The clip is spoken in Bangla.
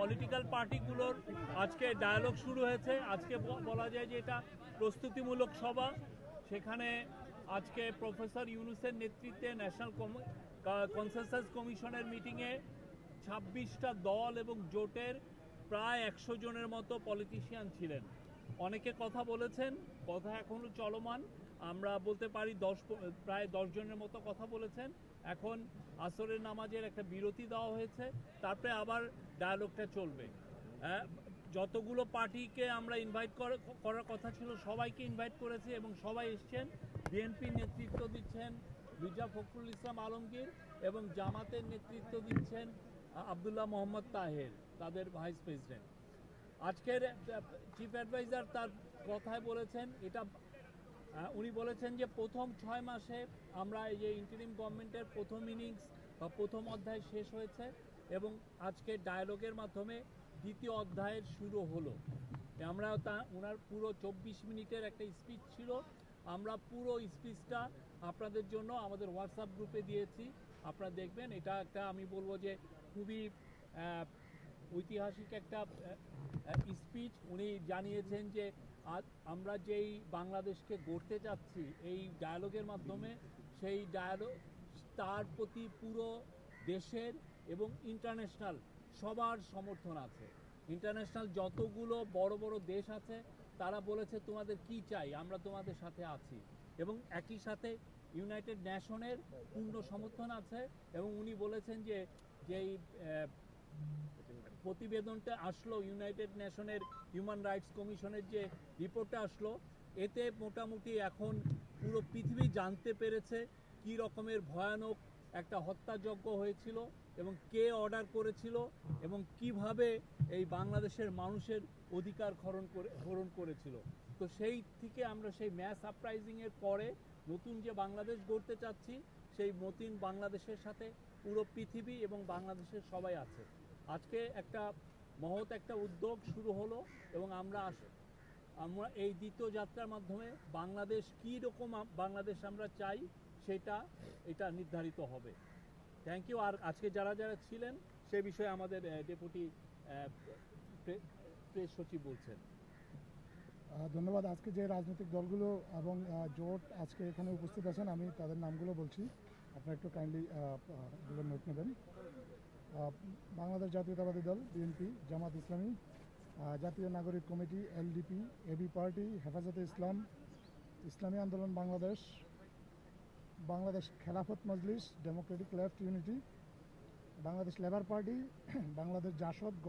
পলিটিক্যাল পার্টিগুলোর আজকে ডায়ালগ শুরু হয়েছে। আজকে বলা যায় যে এটা প্রস্তুতিমূলক সভা। সেখানে আজকে প্রফেসর ইউনুসের নেতৃত্বে ন্যাশনাল কনসেনসাস কমিশনের মিটিংয়ে ছাব্বিশটা দল এবং জোটের প্রায় একশো জনের মতো পলিটিশিয়ান ছিলেন। অনেকে কথা বলেছেন, কথা এখনও চলমান। আমরা বলতে পারি দশ প্রায় দশ জনের মতো কথা বলেছেন। এখন আসরের নামাজের একটা বিরতি দেওয়া হয়েছে তারপরে আবার ডায়ালগটা চলবে। হ্যাঁ, যতগুলো পার্টিকে আমরা ইনভাইট করার কথা ছিল সবাইকে ইনভাইট করেছি এবং সবাই এসছেন। বিএনপির নেতৃত্ব দিচ্ছেন মির্জা ফখরুল ইসলাম আলমগীর এবং জামাতের নেতৃত্ব দিচ্ছেন আবদুল্লাহ মোহাম্মদ তাহের তাদের ভাইস প্রেসিডেন্ট আজকের চিফ অ্যাডভাইজার তার কথায় বলেছেন এটা উনি বলেছেন যে প্রথম ছয় মাসে আমরা এই যে ইন্টারিম গভর্নমেন্টের প্রথম ইনিংস বা প্রথম অধ্যায় শেষ হয়েছে এবং আজকে ডায়ালগের মাধ্যমে দ্বিতীয় অধ্যায়ের শুরু হলো। আমরা তা ওনার পুরো চব্বিশ মিনিটের একটা স্পিচ ছিল। আমরা পুরো স্পিচটা আপনাদের জন্য আমাদের হোয়াটসঅ্যাপ গ্রুপে দিয়েছি। আপনারা দেখবেন, এটা একটা আমি বলব যে খুবই ঐতিহাসিক একটা স্পিচ উনি জানিয়েছেন যে আমরা যেই বাংলাদেশকে গড়তে চাচ্ছি, এই ডায়ালগের মাধ্যমে সেই ডায়ালগ তার প্রতি পুরো দেশের এবং ইন্টারন্যাশনাল সবার সমর্থন আছে। ইন্টারন্যাশনাল যতগুলো বড় বড় দেশ আছে, তারা বলেছে, তোমাদের কি চাই? আমরা তোমাদের সাথে আছি। এবং একই সাথে ইউনাইটেড নেশনের পূর্ণ সমর্থন আছে এবং উনি বলেছেন যে যেই প্রতিবেদনটা আসলো ইউনাইটেড নেশনের হিউম্যান রাইটস কমিশনের যে রিপোর্টটা আসলো, এতে মোটামুটি এখন পুরো পৃথিবী জানতে পেরেছে কি রকমের ভয়ানক একটা হত্যাযজ্ঞ হয়েছিল এবং কে অর্ডার করেছিল এবং কীভাবে এই বাংলাদেশের মানুষের অধিকার খরণ করে, হরণ করেছিল। তো সেই থেকে আমরা সেই ম্যাস আপরাইজিংয়ের পরে নতুন যে বাংলাদেশ গড়তে চাচ্ছি, সেই নতুন বাংলাদেশের সাথে পুরো পৃথিবী এবং বাংলাদেশের সবাই আছে। আজকে একটা মহৎ একটা উদ্যোগ শুরু হলো এবং আমরা আস- আমরা এই দ্বিতীয় যাত্রার মাধ্যমে বাংলাদেশ কী রকম বাংলাদেশ আমরা চাই সেটা, এটা নির্ধারিত হবে। থ্যাংক ইউ আর আজকে যারা যারা ছিলেন, সে বিষয়ে আমাদের ডেপুটি প্রেস সচিব বলছেন। ধন্যবাদ। আজকে যে রাজনৈতিক দলগুলো এবং জোট আজকে এখানে উপস্থিত আছেন, আমি তাদের নামগুলো বলছি। আপনারা একটু কাইন্ডলি এগুলো নোট নেবেন। বাংলাদেশ জাতীয়তাবাদী দল, বিএনপি, জামাত ইসলামী জাতীয় নাগরিক কমিটি, এলডিপি, এবি পার্টি, হেফাজতে ইসলাম, ইসলামী আন্দোলন Bangladesh Bangladesh Khelafat Majlis, democratic left unity, Bangladesh labour party, Bangladesh Jasad গণ